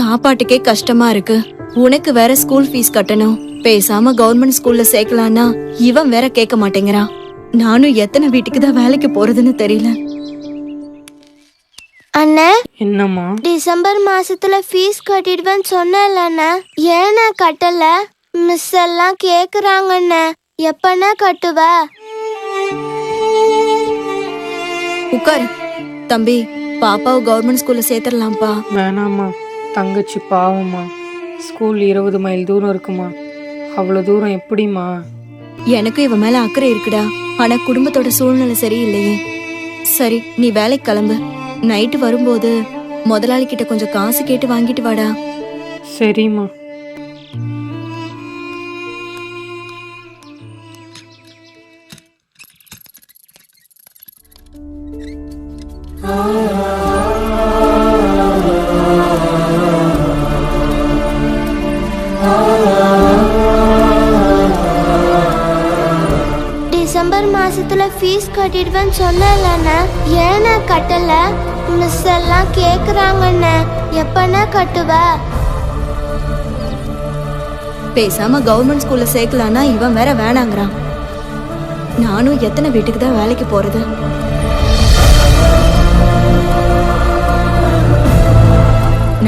சாப்பாட்டுக்கே கஷ்டமா இருக்கு. உனக்கு வேற ஸ்கூல் ஃபீஸ் கட்டணும். பேசாம கவர்மெண்ட் ஸ்கூல்ல சேர்க்கலான்னா இவன் வேற கேட்க மாட்டேங்கிறான் நானும் எத்தனை வீட்டுக்கு தான் வேலைக்கு போறதுன்னு தெரியல. அண்ணா என்னம்மா? டிசம்பர் மாசத்துல ஃபீஸ் கட்டிடுவேன்னு சொன்னேன்ல அண்ணா ஏண்ணா கட்டல? மிஸ் எல்லாம் கேக்குறாங்கண்ணே. எப்பண்ணா கட்டுவ? உட்காரு. தம்பி பாப்பாவை கவர்மெண்ட் ஸ்கூல்ல சேர்த்துடலாம்ப்பா. வேணாம்மா. தங்கச்சி பாவம்மா ஸ்கூல் இருபது மைல் தூரம் இருக்குமா? அவ்வளோ தூரம் எப்படிம்மா? எனக்கும் இவன் மேல அக்கறை இருக்குடா. ஆனா குடும்பத்தோட சூழ்நிலை சரியில்லையே. சரி நீ வேலைக்கு கிளம்பு. நைட்டு வரும்போது முதலாளி கிட்ட கொஞ்சம் காசு கேட்டு வாங்கிட்டு வாடா. சரிம்மா. டிசம்பர் மாசத்துல ஃபீஸ் கட்டிடுவேன்னு சொன்னலண்ண. அண்ணா கட்டல? மிஸ் எல்லாம் கேக்குறாங்கண்ணே. எப்பண்ணா கட்டுவ? பேசாம கவர்மெண்ட் ஸ்கூல்ல சேர்க்கலான்னா இவன் வேற வேணாங்கிறான். நானும் எத்தனை வீட்டுக்கு தான் வேலைக்கு போறது?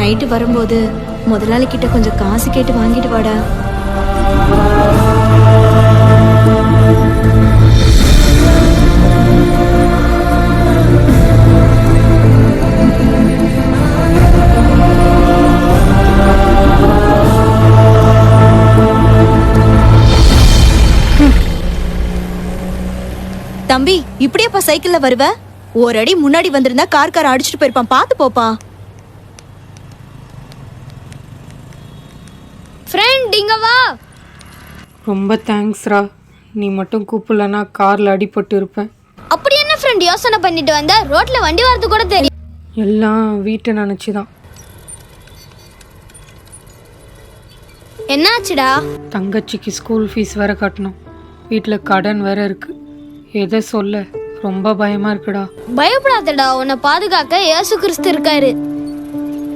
நைட்டு வரும்போது முதலாளி கிட்ட கொஞ்சம் காசு கேட்டு வாங்கிட்டு வாடா. தம்பி இப்படியேப்பா சைக்கிள்ல வருவ? ஒரு அடி முன்னாடி வந்திருந்தா கார் கார் அடிச்சுட்டு போயிருப்பான். பாத்து போப்பா. ஃப்ரெண்ட் இங்க வா. ரொம்ப தேங்க்ஸ்ரா நீ மட்டும் கூப்பிடலன்னா காரில் அடிபட்டு இருப்பேன். அப்படி என்ன ஃப்ரெண்ட் யோசனை பண்ணிட்டு வந்த? ரோட்ல வண்டி வரது கூட தெரியும் எல்லாம் வீட்டை நினச்சி தான் என்னாச்சுடா? தங்கச்சிக்கு ஸ்கூல் ஃபீஸ் வேற கட்டணும். வீட்டில் கடன் வேற இருக்கு. எதை சொல்ல? ரொம்ப பயமா இருக்குடா. பயப்படாதடா உன்னை பாதுகாக்க இயேசு கிறிஸ்து இருக்காரு.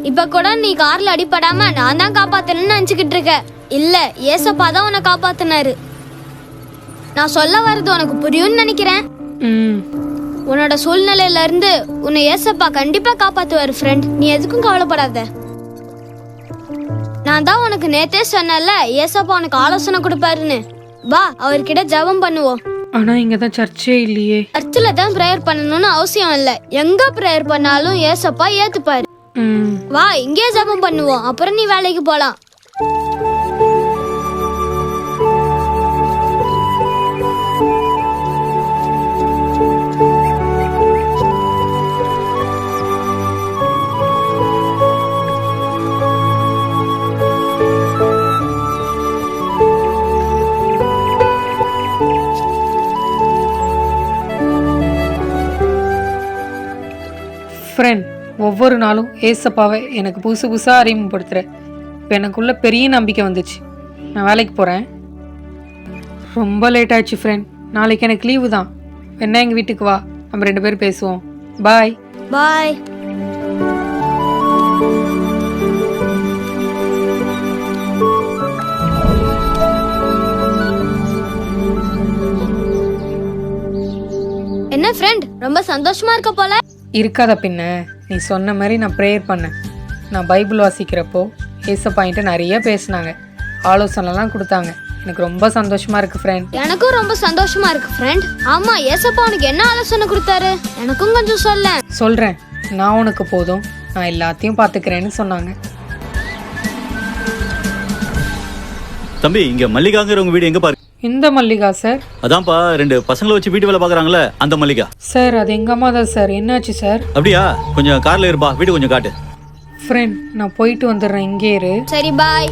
இப்ப கூட நீ கார்ல அடிபடாம நான் தான் காப்பாத்தணும்னு நினைச்சுக்கிட்டு இருக்க. இல்ல ஏசப்பா தான் உன்னை காப்பாத்தினாரு. நான் சொல்ல வர்றது உனக்கு புரியும்னு நினைக்கிறேன். ம். உன்னோட சூழ்நிலையில இருந்து உன்னை ஏசப்பா கண்டிப்பா காப்பாத்துவாரு ஃப்ரெண்ட் நீ எதுக்கும் கவலைப்படாத. நான் தான் உனக்கு நேத்தே சொன்னேன்ல ஏசப்பா உனக்கு ஆலோசனை கொடுப்பாருன்னு. வா அவர்கிட்ட ஜெபம் பண்ணுவோம். ஆனால் இங்கே தான் சர்ச்சே இல்லையே. சர்ச்சில் தான் ப்ரேயர் பண்ணணும்னு அவசியம் இல்லை. எங்க ப்ரேயர் பண்ணாலும் ஏசப்பா ஏத்துப்பாரு. ம். வா இங்கே ஜெபம் பண்ணுவோம். அப்புறம் நீ வேலைக்கு போலாம். ஃப்ரெண்ட் ஒவ்வொரு நாளும் ஏசப்பாவை எனக்கு புதுசு புதுசாக அறிமுகப்படுத்துகிற இப்போ எனக்குள்ளே பெரிய நம்பிக்கை வந்துச்சு. நான் வேலைக்கு போகிறேன் ரொம்ப லேட் ஆயிடுச்சு ஃப்ரெண்ட் நாளைக்கு எனக்கு லீவு தான். என்ன எங்கள் வீட்டுக்கு வா. நம்ம ரெண்டு பேரும் பேசுவோம். பாய் பாய் என்ன ஃப்ரெண்ட் ரொம்ப சந்தோஷமா இருக்க போல? இருக்காத பின்ன நீ சொன்ன மாதிரி நான் ப்ரேயர் பண்ணேன். நான் பைபிள் வாசிக்கிறப்போ ஏசப்பாயின்ட்டு நிறைய பேசினாங்க. ஆலோசனைலாம் கொடுத்தாங்க. எனக்கு ரொம்ப சந்தோஷமா இருக்கு ஃப்ரெண்ட் எனக்கும் ரொம்ப சந்தோஷமா இருக்கு ஃப்ரெண்ட் ஆமா ஏசப்பா உனக்கு என்ன ஆலோசனை கொடுத்தாரு? எனக்கும் கொஞ்சம் சொல்ல சொல்கிறேன் நான் உனக்கு போதும். நான் எல்லாத்தையும் பார்த்துக்கிறேன்னு சொன்னாங்க. தம்பி இங்க மல்லிகாங்கிறவங்க வீடு எங்க பாரு? இந்த மல்லிகா சார். அதான்ப்பா ரெண்டு பசங்களை வச்சு வீட்டு வேலை பாக்குறாங்களே அந்த மல்லிகா. சார் அது எங்கள் அம்மா தான் சார். என்னாச்சு சார்? அப்படியா? கொஞ்சம் கார்ல இருப்பா வீடு கொஞ்சம் காட்டு. ஃப்ரெண்ட் நான் போயிட்டு வந்துடுறேன். இங்கே இரு. சரி பாய்